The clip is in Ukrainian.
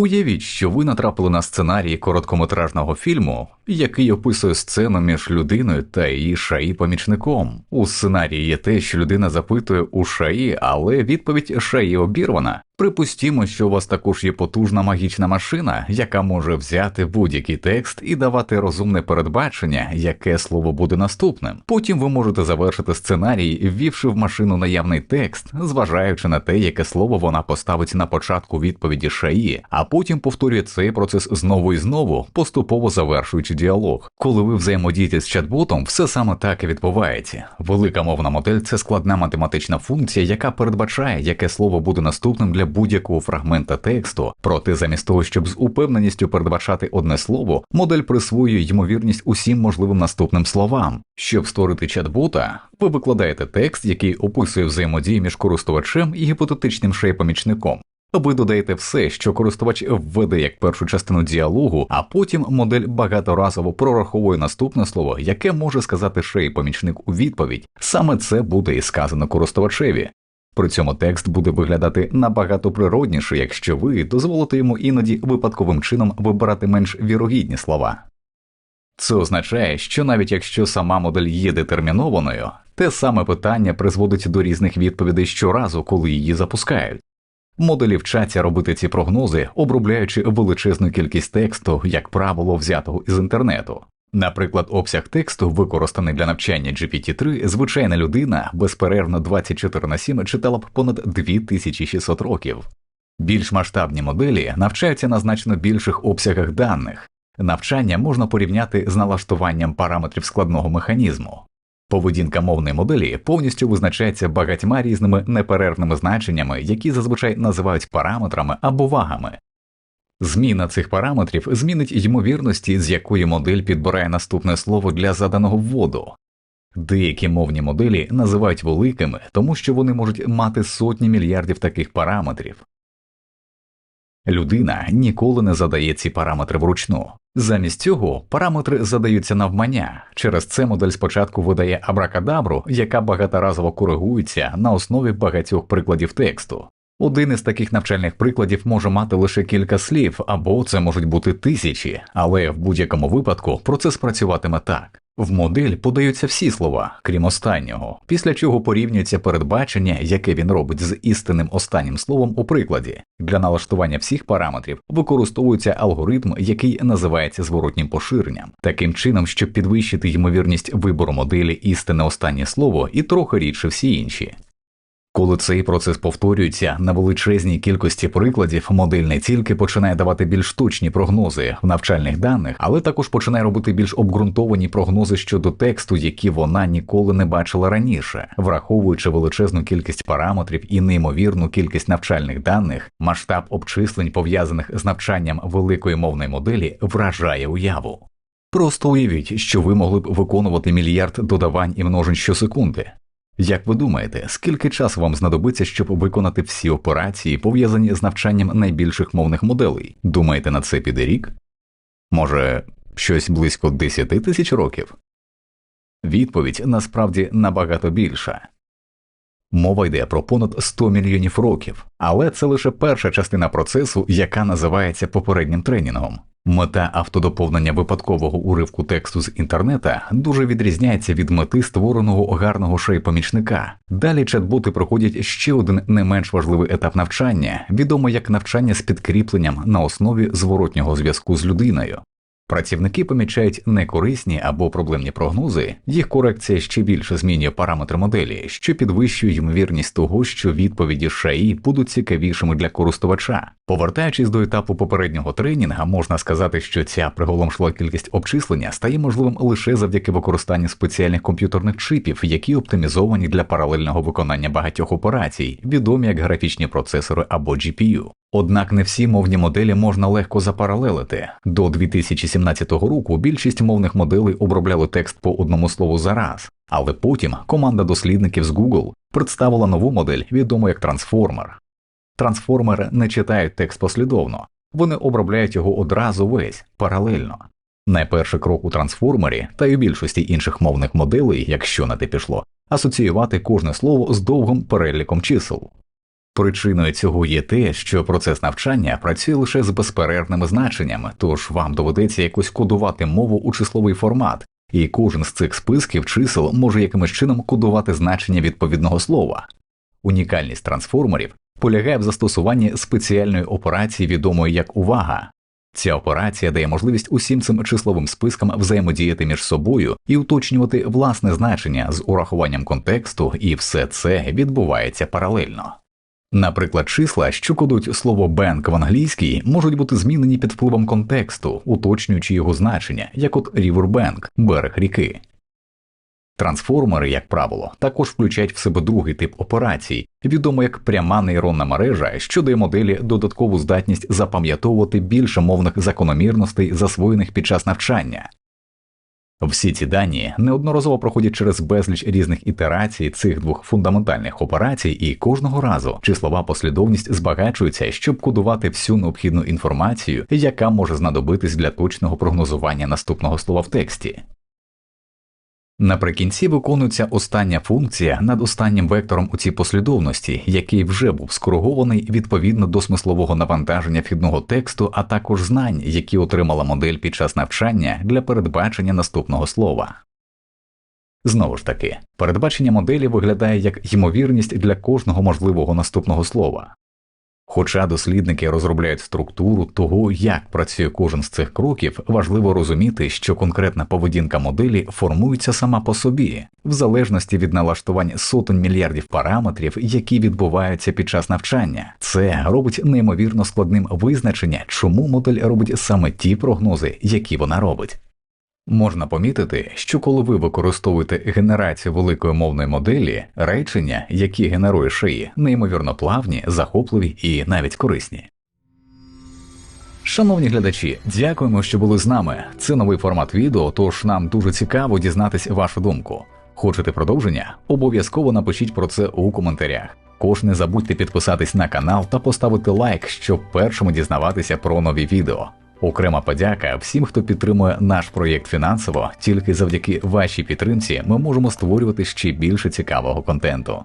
Уявіть, що ви натрапили на сценарій короткометражного фільму, який описує сцену між людиною та її шаї помічником. У сценарії є те, що людина запитує у шаї, але відповідь шаї обірвана. Припустімо, що у вас також є потужна магічна машина, яка може взяти будь-який текст і давати розумне передбачення, яке слово буде наступним. Потім ви можете завершити сценарій, ввівши в машину наявний текст, зважаючи на те, яке слово вона поставить на початку відповіді шаї, а потім повторює цей процес знову і знову, поступово завершуючи діалог. Коли ви взаємодієте з чат-ботом, все саме так і відбувається. Велика мовна модель це складна математична функція, яка передбачає, яке слово буде наступним для будь-якого фрагмента тексту, проте замість того, щоб з упевненістю передбачати одне слово, модель присвоює ймовірність усім можливим наступним словам. Щоб створити чат-бота, ви викладаєте текст, який описує взаємодію між користувачем і гіпотетичним шей-помічником. Ви додаєте все, що користувач введе як першу частину діалогу, а потім модель багаторазово прораховує наступне слово, яке може сказати шей помічник у відповідь. Саме це буде і сказано користувачеві. При цьому текст буде виглядати набагато природніше, якщо ви дозволите йому іноді випадковим чином вибирати менш вірогідні слова. Це означає, що навіть якщо сама модель є детермінованою, те саме питання призводить до різних відповідей щоразу, коли її запускають. Моделі вчаться робити ці прогнози, обробляючи величезну кількість тексту, як правило, взятого із інтернету. Наприклад, обсяг тексту, використаний для навчання GPT-3, звичайна людина безперервно 24 на 7 читала б понад 2600 років. Більш масштабні моделі навчаються на значно більших обсягах даних. Навчання можна порівняти з налаштуванням параметрів складного механізму. Поведінка мовної моделі повністю визначається багатьма різними неперервними значеннями, які зазвичай називають параметрами або вагами. Зміна цих параметрів змінить ймовірності, з якої модель підбирає наступне слово для заданого вводу. Деякі мовні моделі називають великими, тому що вони можуть мати сотні мільярдів таких параметрів. Людина ніколи не задає ці параметри вручну. Замість цього параметри задаються навмання. Через це модель спочатку видає абракадабру, яка багаторазово коригується на основі багатьох прикладів тексту. Один із таких навчальних прикладів може мати лише кілька слів, або це можуть бути тисячі, але в будь-якому випадку процес працюватиме так. В модель подаються всі слова, крім останнього, після чого порівнюється передбачення, яке він робить з істинним останнім словом у прикладі. Для налаштування всіх параметрів використовується алгоритм, який називається зворотнім поширенням, таким чином, щоб підвищити ймовірність вибору моделі істинне останнє слово і трохи рідше всі інші. Коли цей процес повторюється на величезній кількості прикладів, модель не тільки починає давати більш точні прогнози в навчальних даних, але також починає робити більш обґрунтовані прогнози щодо тексту, які вона ніколи не бачила раніше, враховуючи величезну кількість параметрів і неймовірну кількість навчальних даних, масштаб обчислень пов'язаних з навчанням великої мовної моделі вражає уяву. Просто уявіть, що ви могли б виконувати мільярд додавань і множень щосекунди. Як ви думаєте, скільки часу вам знадобиться, щоб виконати всі операції, пов'язані з навчанням найбільших мовних моделей? Думаєте, на це піде рік? Може, щось близько 10 тисяч років? Відповідь насправді набагато більша. Мова йде про понад 100 мільйонів років, але це лише перша частина процесу, яка називається попереднім тренінгом. Мета автодоповнення випадкового уривку тексту з інтернета дуже відрізняється від мети створеного гарного шей-помічника. Далі чат-боти проходять ще один не менш важливий етап навчання, відомий як навчання з підкріпленням на основі зворотнього зв'язку з людиною. Працівники помічають некорисні або проблемні прогнози, їх корекція ще більше змінює параметри моделі, що підвищує ймовірність того, що відповіді ШАІ будуть цікавішими для користувача. Повертаючись до етапу попереднього тренінга, можна сказати, що ця приголомшла кількість обчислення стає можливим лише завдяки використанню спеціальних комп'ютерних чипів, які оптимізовані для паралельного виконання багатьох операцій, відомі як графічні процесори або GPU. Однак не всі мовні моделі можна легко запаралелити. До 2017 року більшість мовних моделей обробляли текст по одному слову за раз, але потім команда дослідників з Google представила нову модель, відому як трансформер. Трансформери не читають текст послідовно, вони обробляють його одразу весь паралельно. Найперший крок у трансформері та й у більшості інших мовних моделей, якщо на те пішло, асоціювати кожне слово з довгим переліком чисел. Причиною цього є те, що процес навчання працює лише з безперервними значеннями, тож вам доведеться якось кодувати мову у числовий формат, і кожен з цих списків чисел може якимось чином кодувати значення відповідного слова. Унікальність трансформерів полягає в застосуванні спеціальної операції, відомої як увага. Ця операція дає можливість усім цим числовим спискам взаємодіяти між собою і уточнювати власне значення з урахуванням контексту, і все це відбувається паралельно. Наприклад, числа, що кодують слово «бенк» в англійській, можуть бути змінені під впливом контексту, уточнюючи його значення, як от Riverbank – берег ріки. Трансформери, як правило, також включають в себе другий тип операцій, відомо як пряма нейронна мережа, що дає моделі додаткову здатність запам'ятовувати більше мовних закономірностей, засвоєних під час навчання. Всі ці дані неодноразово проходять через безліч різних ітерацій цих двох фундаментальних операцій, і кожного разу числова послідовність збагачується, щоб кодувати всю необхідну інформацію, яка може знадобитись для точного прогнозування наступного слова в тексті. Наприкінці виконується остання функція над останнім вектором у цій послідовності, який вже був скоригований відповідно до смислового навантаження вхідного тексту, а також знань, які отримала модель під час навчання для передбачення наступного слова. Знову ж таки, передбачення моделі виглядає як ймовірність для кожного можливого наступного слова. Хоча дослідники розробляють структуру того, як працює кожен з цих кроків, важливо розуміти, що конкретна поведінка моделі формується сама по собі, в залежності від налаштувань сотень мільярдів параметрів, які відбуваються під час навчання. Це робить неймовірно складним визначення, чому модель робить саме ті прогнози, які вона робить. Можна помітити, що коли ви використовуєте генерацію великої мовної моделі, речення, які генерує шиї, неймовірно плавні, захопливі і навіть корисні. Шановні глядачі, дякуємо, що були з нами. Це новий формат відео, тож нам дуже цікаво дізнатись вашу думку. Хочете продовження? Обов'язково напишіть про це у коментарях. Кож не забудьте підписатись на канал та поставити лайк, щоб першими дізнаватися про нові відео. Окрема подяка всім, хто підтримує наш проєкт фінансово. Тільки завдяки вашій підтримці ми можемо створювати ще більше цікавого контенту.